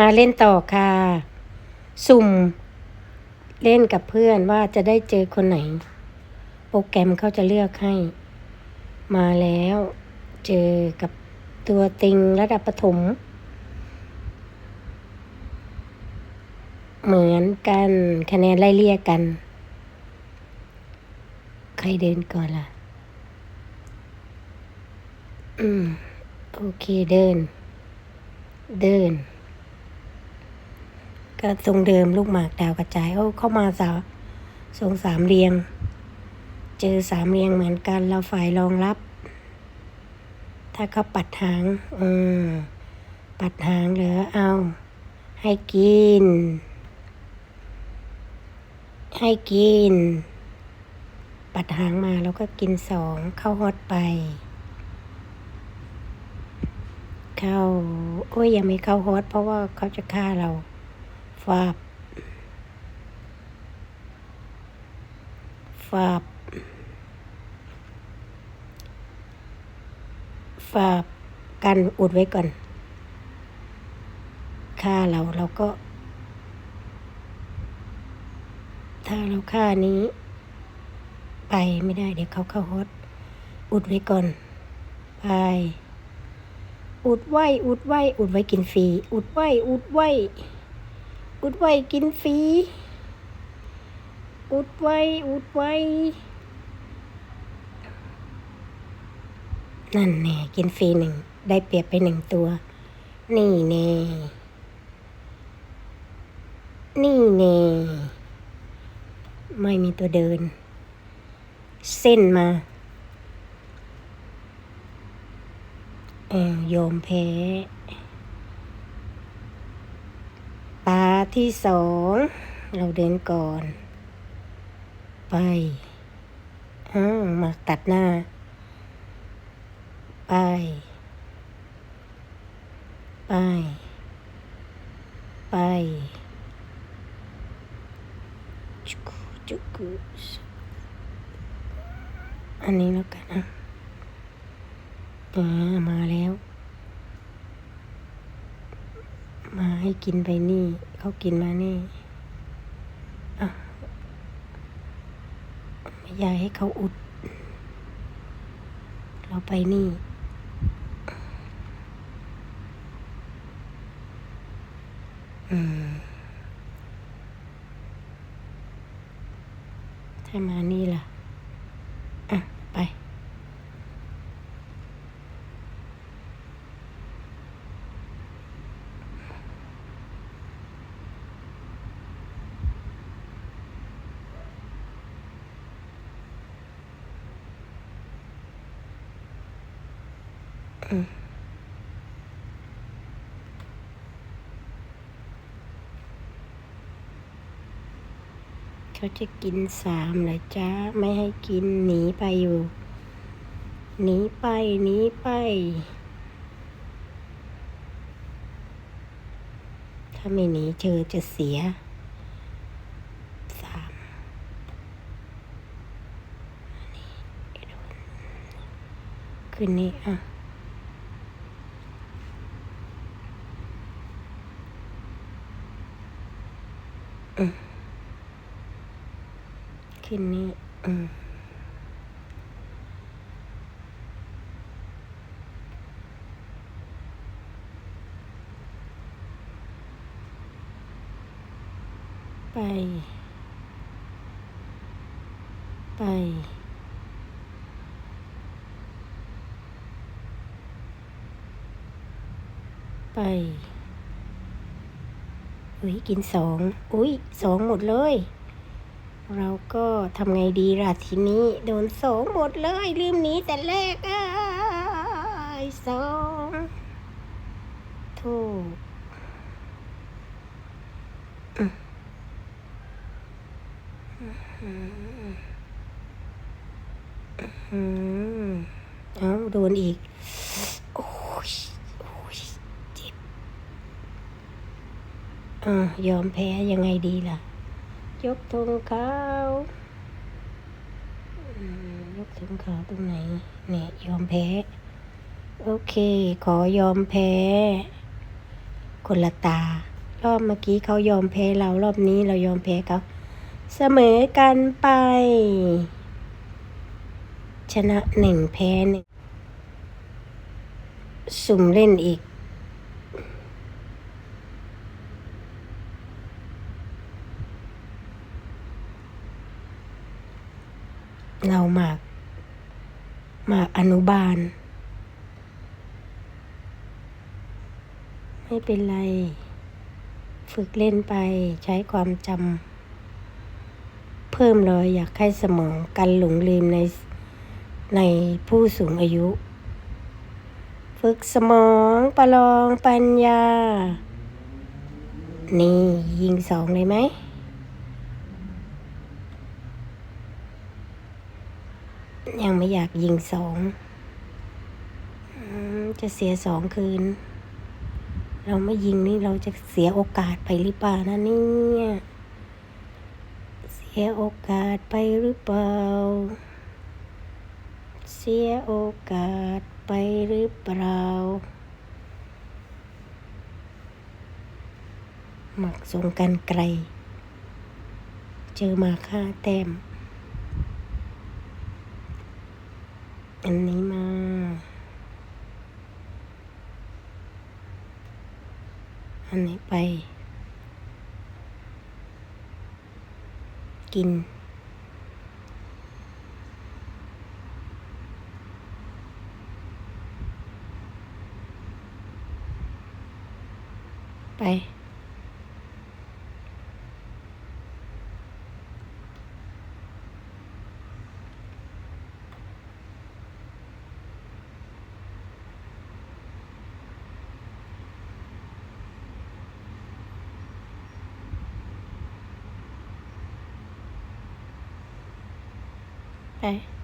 มาเล่นต่อค่ะ สุ่ม เล่นกับเพื่อนว่าจะได้เจอคนไหน โปรแกรมเขาจะเลือกให้ มาแล้วเจอกับตัวติงระดับประถมเหมือนกันคะแนนไล่เลี่ยกัน ใครเดินก่อนล่ะ อืม โอเคเดิน เดิน ก็ทรงเดิมลูกหมากดาวกระจายโอ้เข้ามาสาวทรงสามเรียง เจอสามเรียงเหมือนกัน เราฝ่ายรองรับ ถ้าเขาปัดหางอืมปัดหางเหลือเอา ให้กิน ให้กิน ปัดหางมาแล้วก็กินสองเข้าฮอตไป เข้า โอ้ยยังไม่เข้าฮอตเพราะว่าเขาจะฆ่าเรา ฟาบฟาบฟาบกันอุดไว้ก่อนฆ่าเราเราก็ ถ้าเราฆ่านี้ ไปไม่ได้เดี๋ยวเขาเข้าฮอตอุดไว้ก่อน ไปอุดไว้ อุดไว้ อุดไว้กินฟรี อุดไว้ อุดไว้ อุดไว้กินฟรี อุดไว้ อุดไว้ นั่นแน่กินฟรีหนึ่ง ได้เปรียบไปหนึ่งตัว นี่แน่ นี่แน่ ไม่มีตัวเดิน เส้นมาออยอมแพ้ ตาที่สองเราเดินก่อน ไปอ้าวมาตัดหน้า ไป ไป ไปจุกจุกอันนี้แล้วกันนะอ่ามาแล้ว มาให้กินไปนี่ เขากินมานี่อะไม่อยากให้เขาอุด เราไปนี่อืมถ้ามานี่ล่ะ ไป อืม เขาจะกินสามเหรอจ้าไม่ให้กินหนีไปอยู่หนีไปหนีไปถ้าไม่หนีเธอจะเสียสามอันนี้โดนขึ้นนี่อะ อืม ขึ้นนี่อืมไป ไป ไป อุ้ยกินสอง อุ้ยสองหมดเลย เราก็ทำไงดีล่ะทีนี้ โดนสองหมดเลยลืมนี้แต่แรกอ้ายสองถูกอืมอืมอืมเอาโดนอีก โอ้ยโอ้ยเจ็บอ่ายอมแพ้ยังไงดีล่ะ ยกธงขาวยกธงขาวตรงไหนเนี่ยยอมแพ้ โอเค ขอยอมแพ้ คนละตา รอบเมื่อกี้เขายอมแพ้เรารอบนี้เรายอมแพ้เขาเสมอกันไป ชนะหนึ่งแพ้หนึ่งสุ่มเล่นอีก เราหมากหมากอนุบาล ไม่เป็นไร ฝึกเล่นไปใช้ความจำเพิ่มเลยอยากให้สมองกันหลงลืมในในผู้สูงอายุ ฝึกสมองประลองปัญญา นี่ยิงสองเลยไหม ยังไม่อยากยิงสองจะเสียสองคืน เราไม่ยิงนี่เราจะเสียโอกาสไปหรือเปล่านะเนี่ย เสียโอกาสไปหรือเปล่า เสียโอกาสไปหรือเปล่า หมักทรงกันไกล เจอมาค่าแต้ม อันนี้มา อันนี้ไป กิน ไป ไ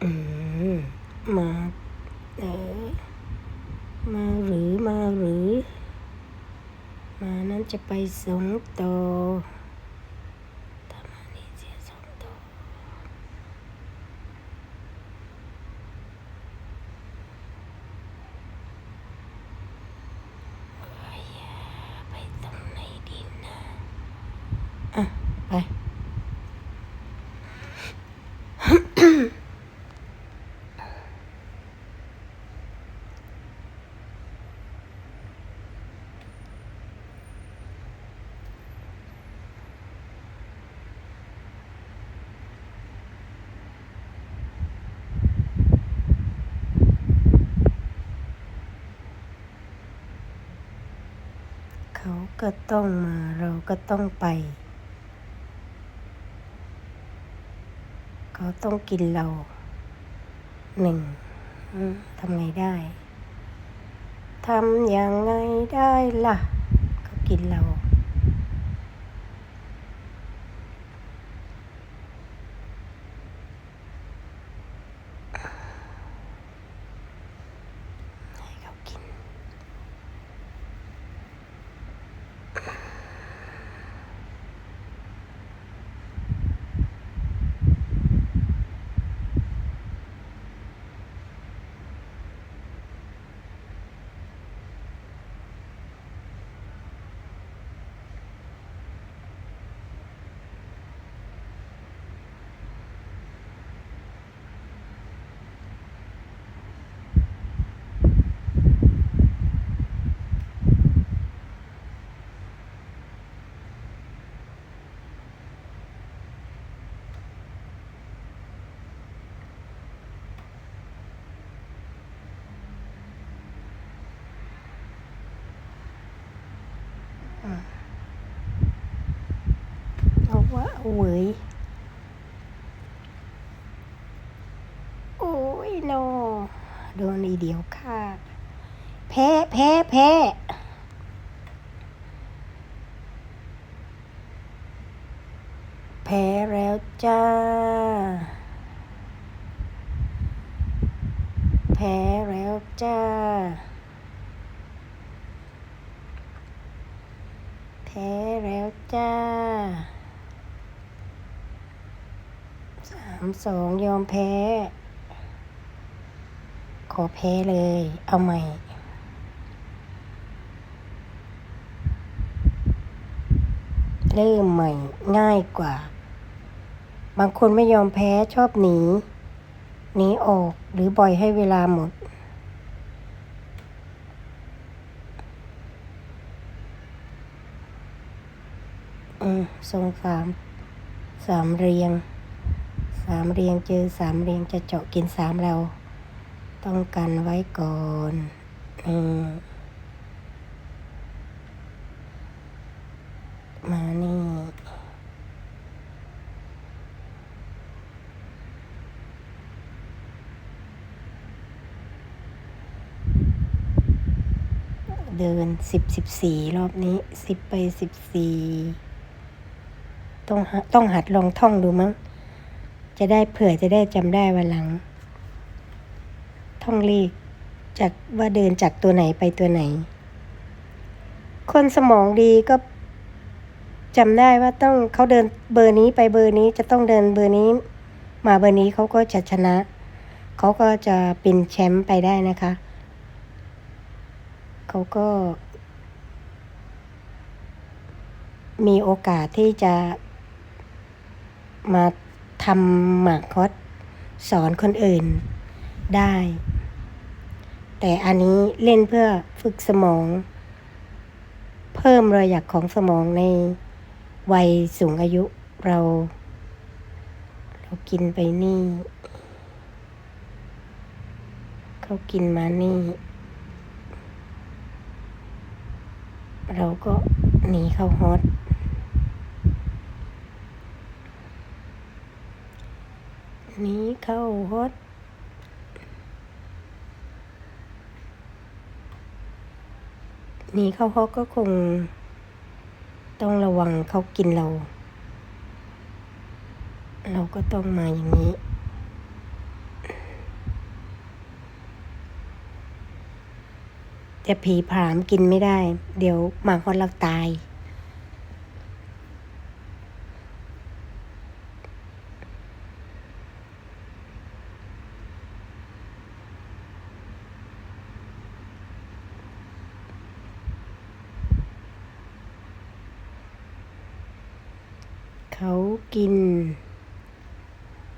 ปอืมา เออ มาหรือมาหรือ มานั้นจะไปสงต่อถ้ามานี่เสียสองต่อเฮ้ยไปตรงไหนดีนะ อะ ไป เขา ก็ต้องมาเราก็ต้องไป เขาต้องกินเราหนึ่งทำไงได้ทำยังไงได้ล่ะ เขากินเรา เอาวยโอ้ยโนโดนอีเดียวค่ะ แพ้แพ้แพ้แพ้แล้วจ้า แพ้แล้วจ้า แพ้แล้วจ้า สามสองยอมแพ้ ขอแพ้เลย เอาใหม่เริ่มใหม่ง่ายกว่า บางคนไม่ยอมแพ้ชอบหนี หนีออกหรือปล่อยให้เวลาหมด อืมทรงสาม สามเรียงามเรียงเจอสามเรียงจะเจาะกินสามเราต้องกันไว้ก่อนอืมมานี่ เดินสิบสิบสี่รอบนี้สิบไปสิบสี่ต้องต้องหัดลองท่องดูมั้ง จะได้เผื่อจะได้จำได้วันหลัง ท่องเลขจากว่าเดินจากตัวไหนไปตัวไหน คนสมองดีก็จำได้ว่าต้องเขาเดินเบอร์นี้ไปเบอร์นี้จะต้องเดินเบอร์นี้ มาเบอร์นี้เขาก็จะชนะ เขาก็จะเป็นแชมป์ไปได้นะคะ เขาก็ มีโอกาสที่จะมา ทำหมากคอสสอนคนอื่นได้ แต่อันนี้เล่นเพื่อฝึกสมอง เพิ่มรอยหยักของสมองในวัยสูงอายุเรา เรากินไปนี่ เขากินมานี่ เราก็หนีเข้าฮอต นี้เข้าฮอตหนีเข้าฮอตก็คง ต้องระวังเขากินเรา เราก็ต้องมาอย่างนี้ แต่ผีผามกินไม่ได้ เดี๋ยวหมาคนเราตาย เขากิน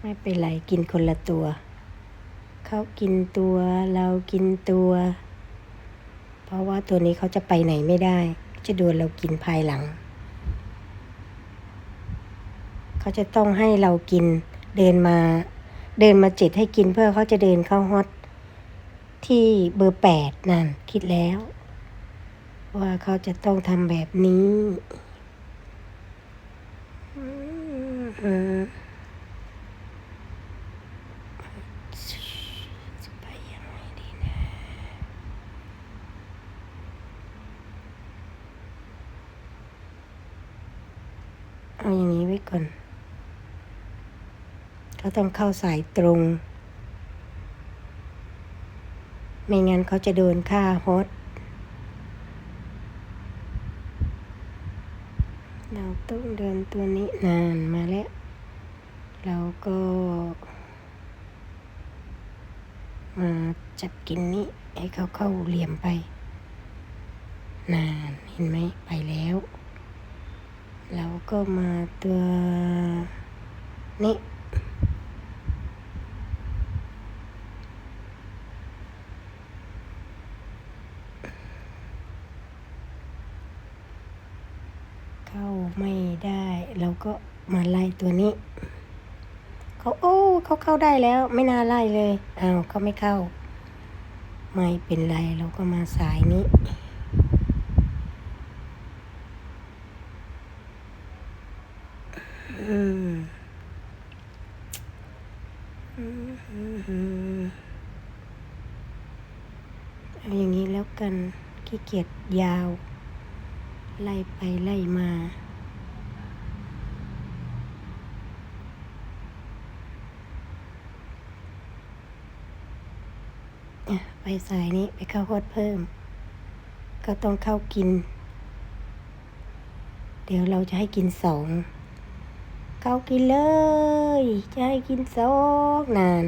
ไม่เป็นไรกินคนละตัว เขากินตัวเรากินตัว เพราะว่าตัวนี้เขาจะไปไหนไม่ได้ จะโดนเรากินภายหลัง เขาจะต้องให้เรากินเดินมา เดินมาเจ็ดให้กินเพื่อเขาจะเดินเข้าฮอตที่เบอร์แปดนั่นคิดแล้ว ว่าเขาจะต้องทำแบบนี้อืม จะไปยังไงดีนะเอาอย่างนี้ไว้ก่อน เขาต้องเข้าสายตรง ไม่งั้นเขาจะโดนฆ่าฮอต เราต้องเดินตัวนี้นานมาแล้ว เราก็มาจับกินนี้ให้เขาเข้าเหลี่ยมไป นานเห็นไหมไปแล้ว เราก็มาตัวนี้ เข้าไม่ได้เราก็มาไล่ตัวนี้ เขาโอ้เขาเข้าได้แล้ว ไม่น่าไล่เลยอ้าวเขาไม่เข้า ไม่เป็นไรเราก็มาสายนี้อืมอืมอืมอืมเอาอย่างนี้แล้วกันขี้เกียจยาว ไล่ไปไล่มา ไปสายนี้ไปเข้าโคดเพิ่ม ก็ต้องเข้ากิน เดี๋ยวเราจะให้กินสอง เข้ากินเลย จะให้กินสองนาน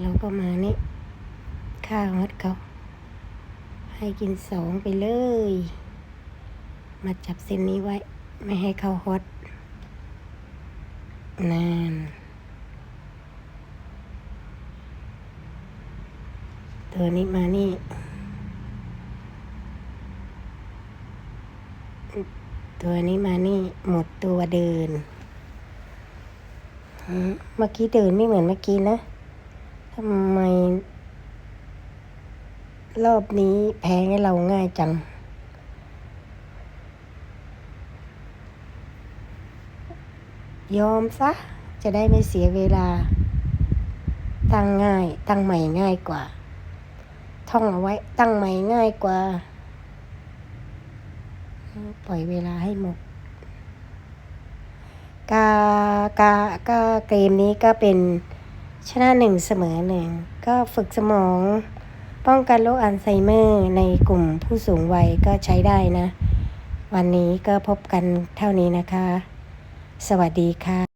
เราก็มานี่ข้าวฮอดเขาให้กินสองไปเลย มาจับเส้นนี้ไว้ ไม่ให้เขาฮอตนานตัวนี้มานี่ ตัวนี้มานี่ หมดตัวเดิน เมื่อกี้เดินไม่เหมือนเมื่อกี้นะทำไม รอบนี้แพ้ให้เราง่ายจัง ยอมซะ จะได้ไม่เสียเวลา ตั้งง่าย ตั้งใหม่ง่ายกว่า ท่องเอาไว้ ตั้งใหม่ง่ายกว่า ปล่อยเวลาให้หมด กากาก็เกมนี้ก็เป็นชนะหนึ่งเสมอหนึ่ง ก็ฝึกสมอง ป้องกันโรคอัลไซเมอร์ในกลุ่มผู้สูงวัยก็ใช้ได้นะ วันนี้ก็พบกันเท่านี้นะคะ สวัสดีค่ะ